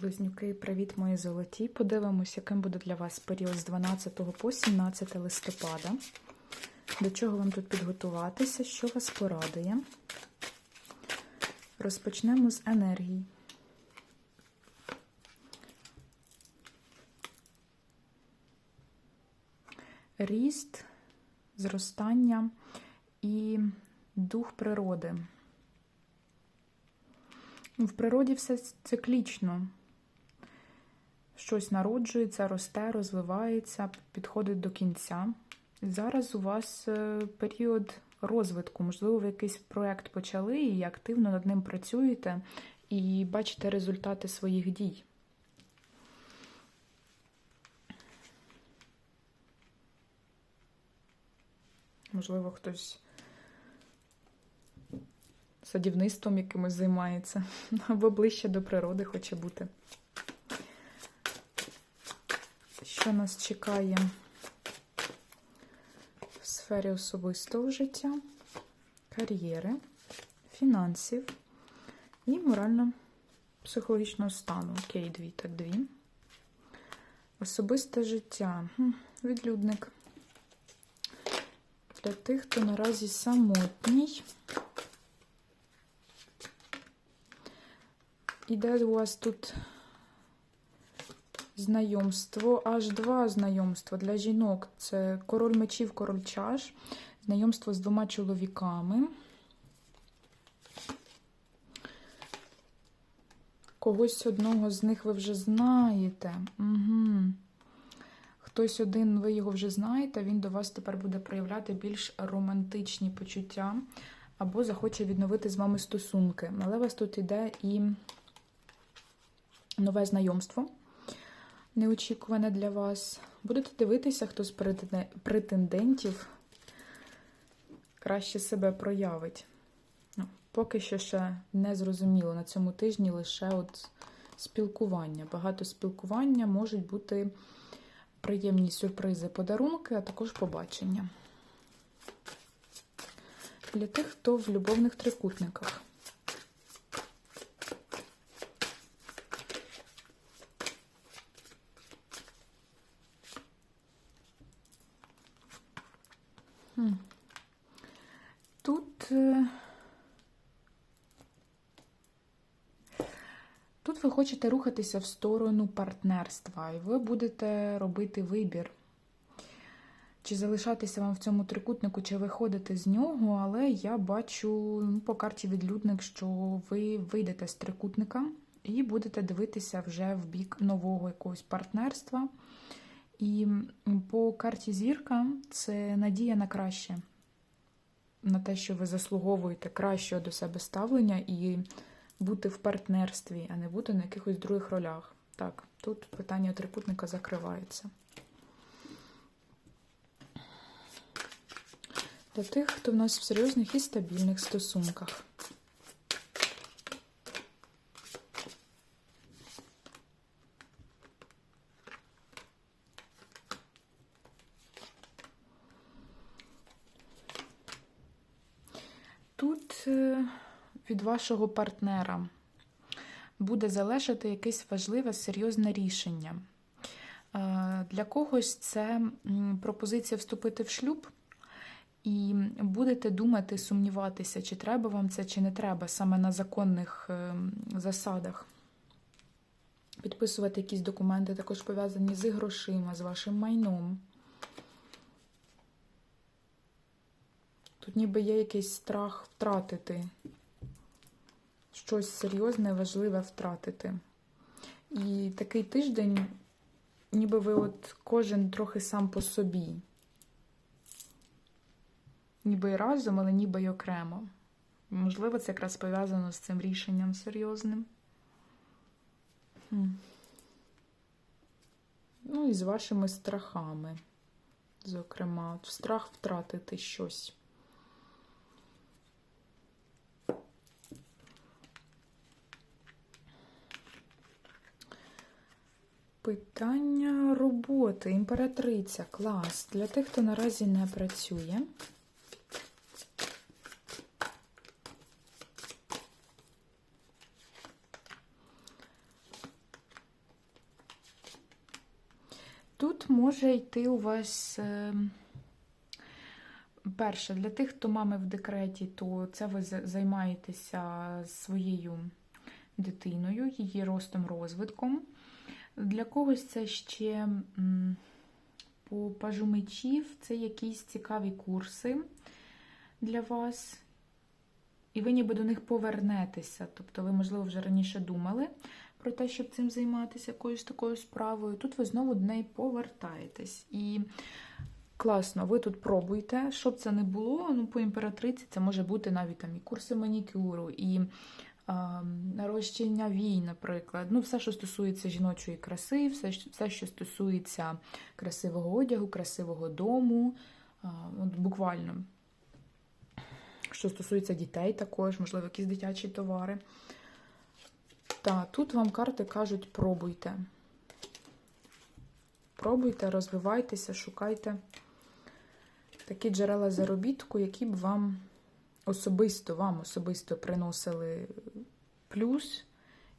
Близнюки, привіт, мої золоті. Подивимось, яким буде для вас період з 12 по 17 листопада. До чого вам тут підготуватися, що вас порадує. Розпочнемо з енергії. Ріст, зростання і дух природи. В природі все циклічно. Щось народжується, росте, розвивається, підходить до кінця. Зараз у вас е, період розвитку. Можливо, ви якийсь проєкт почали і активно над ним працюєте, і бачите результати своїх дій. Можливо, хтось садівництвом якимось займається, або ближче до природи хоче бути. Що нас чекає в сфері особистого життя, кар'єри, фінансів і морально-психологічного стану. Окей, дві, так дві. Особисте життя. Відлюдник. Для тих, хто наразі самотній. Іде у вас тут знайомство, аж два знайомства для жінок. Це король мечів, король чаш, знайомство з двома чоловіками. Когось одного з них ви вже знаєте. Угу. Хтось один, ви його вже знаєте, він до вас тепер буде проявляти більш романтичні почуття або захоче відновити з вами стосунки. Але у вас тут іде і нове знайомство, неочікуване для вас. Будете дивитися, хто з претендентів краще себе проявить. Ну, Поки що ще не зрозуміло. На цьому тижні лише от спілкування. Багато спілкування можуть бути приємні сюрпризи, подарунки, а також побачення. Для тих, хто в любовних трикутниках. Тут е, ви хочете рухатися в сторону партнерства, і ви будете робити вибір. Чи залишатися вам в цьому трикутнику, чи виходити з нього, але я бачу ну, по карті відлюдник, що ви вийдете з трикутника і будете дивитися вже в бік нового якогось партнерства. І по карті зірка це надія на краще, на те, що ви заслуговуєте кращого до себе ставлення і бути в партнерстві, а не бути на якихось других ролях. Так, тут питання трикутника закривається. Для тих, хто в нас в серйозних і стабільних стосунках. Тут е, від вашого партнера буде залежати якесь важливе, серйозне рішення. Е, для когось це пропозиція вступити в шлюб, і будете думати, сумніватися, чи треба вам це, чи не треба, саме на законних е, засадах. Підписувати якісь документи, також пов'язані з грошима, з вашим майном. Тут ніби є якийсь страх втратити. Щось серйозне, важливе втратити. І такий тиждень, ніби ви от кожен трохи сам по собі. Ніби і разом, але ніби й окремо. Можливо, це якраз пов'язано з цим рішенням серйозним. Ну, і з вашими страхами. Зокрема, страх втратити щось. Питання роботи. Імператриця. Клас. Для тих, хто наразі не працює. Тут може йти у вас. е, Перше, для тих, хто мами в декреті, то це ви займаєтеся своєю дитиною, її ростом, розвитком. Для когось це ще по пажу мечів, це якісь цікаві курси для вас. І ви ніби до них повернетеся. Тобто ви, можливо, вже раніше думали про те, щоб цим займатися якоюсь такою справою. Тут ви знову до неї повертаєтесь. І класно, ви тут пробуйте, щоб це не було. Ну, по імператриці це може бути навіть там і курси манікюру, і нарощення вій, наприклад. Ну, все, що стосується жіночої краси, все, все що стосується красивого одягу, красивого дому. От буквально. Що стосується дітей, також, можливо, якісь дитячі товари. Так, тут вам карти кажуть: пробуйте. Пробуйте, розвивайтеся, шукайте такі джерела заробітку, які б вам особисто, вам особисто приносили плюс,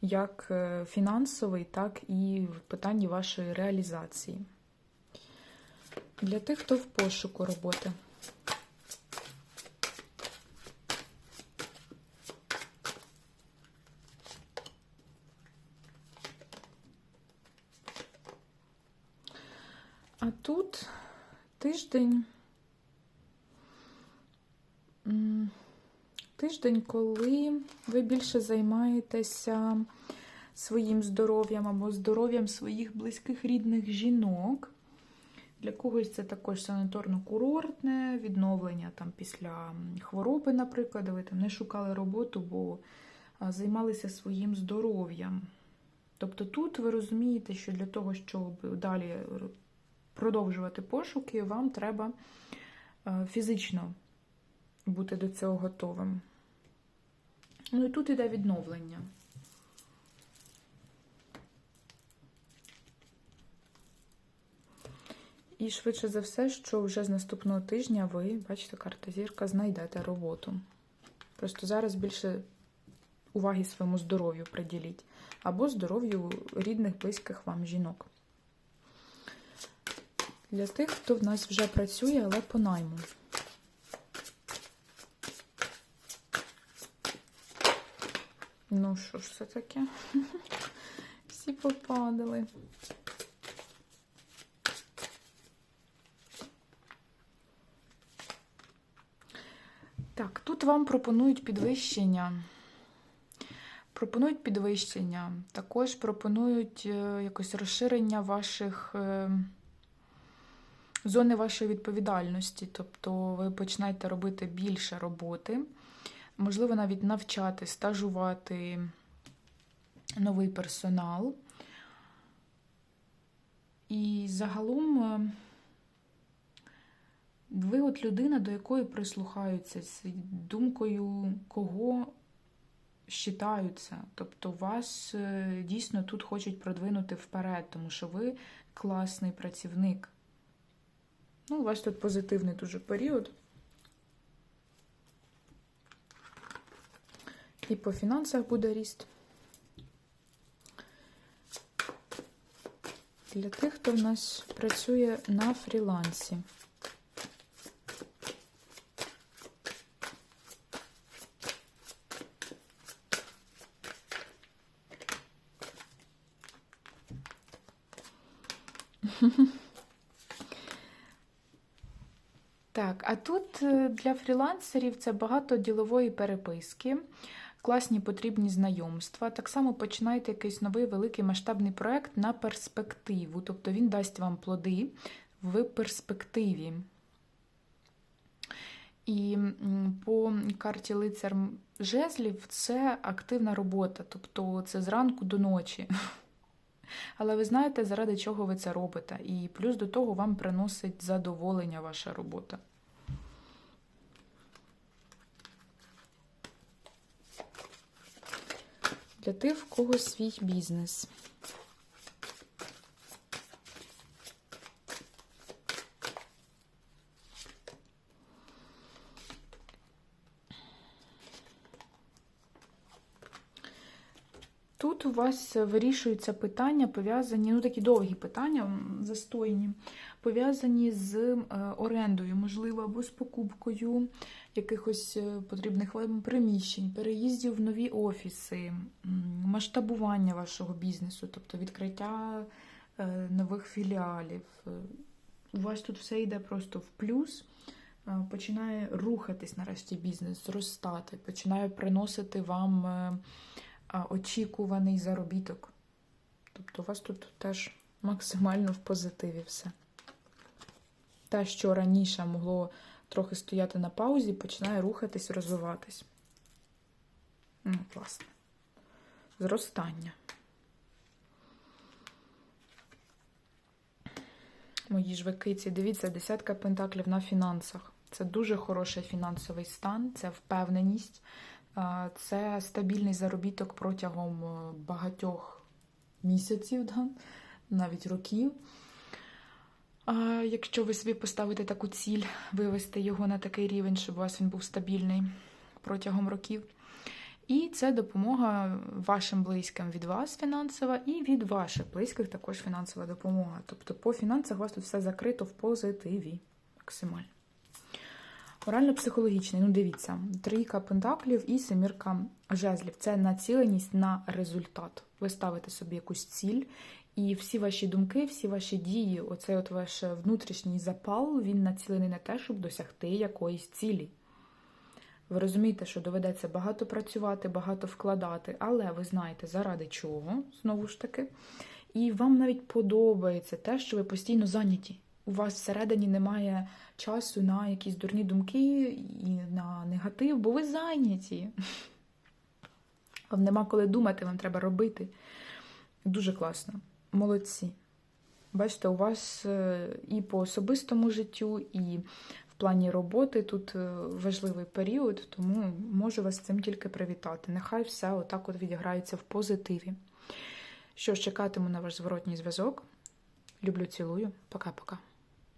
як е, фінансовий, так і в питанні вашої реалізації. Для тих, хто в пошуку роботи. А тут тиждень. Тиждень, коли ви більше займаєтеся своїм здоров'ям або здоров'ям своїх близьких рідних жінок. Для когось це також санаторно-курортне відновлення там, після хвороби, наприклад, ви там не шукали роботу, бо займалися своїм здоров'ям. Тобто тут ви розумієте, що для того, щоб далі продовжувати пошуки, вам треба фізично бути до цього готовим. Ну і тут іде відновлення. І швидше за все, що вже з наступного тижня ви, бачите, карта зірка, знайдете роботу. Просто зараз більше уваги своєму здоров'ю приділіть. Або здоров'ю рідних, близьких вам жінок. Для тих, хто в нас вже працює, але по найму. Ну, що ж це таке? Всі попадали. Так, тут вам пропонують підвищення. Пропонують підвищення. Також пропонують е, якось розширення ваших е, зони вашої відповідальності. Тобто ви починаєте робити більше роботи, можливо, навіть навчати, стажувати новий персонал. І загалом е, ви от людина, до якої прислухаються з думкою, кого щитаються. Тобто вас е, дійсно тут хочуть продвинути вперед, тому що ви класний працівник. Ну, у вас тут позитивний дуже період. І по фінансах буде ріст. Для тих, хто в нас працює на фрілансі. Так, а тут е, для фрілансерів це багато ділової переписки, класні потрібні знайомства. Так само починайте якийсь новий великий масштабний проект на перспективу, тобто він дасть вам плоди в перспективі. І по карті лицар жезлів це активна робота, тобто це зранку до ночі. Але ви знаєте, заради чого ви це робите. І плюс до того вам приносить задоволення ваша робота. Для тих, в кого свій бізнес. Тут у вас вирішуються питання, пов'язані, ну такі довгі питання, застойні, пов'язані з е, орендою, можливо, або з покупкою якихось е, потрібних вам приміщень, переїздів в нові офіси, масштабування вашого бізнесу, тобто відкриття е, нових філіалів. Е, У вас тут все йде просто в плюс. Починає рухатись нарешті бізнес, зростати, починає приносити вам очікуваний заробіток. Тобто у вас тут теж максимально в позитиві все. Те, що раніше могло трохи стояти на паузі, починає рухатись, розвиватись. Ну, власне. Зростання. Мої ж ви киці, дивіться, десятка пентаклів на фінансах. Це дуже хороший фінансовий стан, це впевненість, це стабільний заробіток протягом е, багатьох місяців, навіть років. А якщо ви собі поставите таку ціль, вивести його на такий рівень, щоб у вас він був стабільний протягом років. І це допомога вашим близьким від вас фінансова, і від ваших близьких також фінансова допомога. Тобто по фінансах у вас тут все закрито в позитиві максимально. Морально-психологічний, ну дивіться, трійка пентаклів і семірка жезлів. Це націленість на результат. Ви ставите собі якусь ціль, і всі ваші думки, всі ваші дії, оцей от ваш внутрішній запал, він націлений на те, щоб досягти якоїсь цілі. Ви розумієте, що доведеться багато працювати, багато вкладати, але ви знаєте, заради чого, знову ж таки. І вам навіть подобається те, що ви постійно зайняті. У вас всередині немає часу на якісь дурні думки і на негатив, бо ви зайняті. Вам нема коли думати, вам треба робити. Дуже класно. Молодці. Бачите, у вас е, і по особистому життю, і в плані роботи тут е, важливий період, тому можу вас з цим тільки привітати. Нехай все отак от відіграється в позитиві. Що ж, чекатиму на ваш зворотній зв'язок. Люблю, цілую. Пока-пока.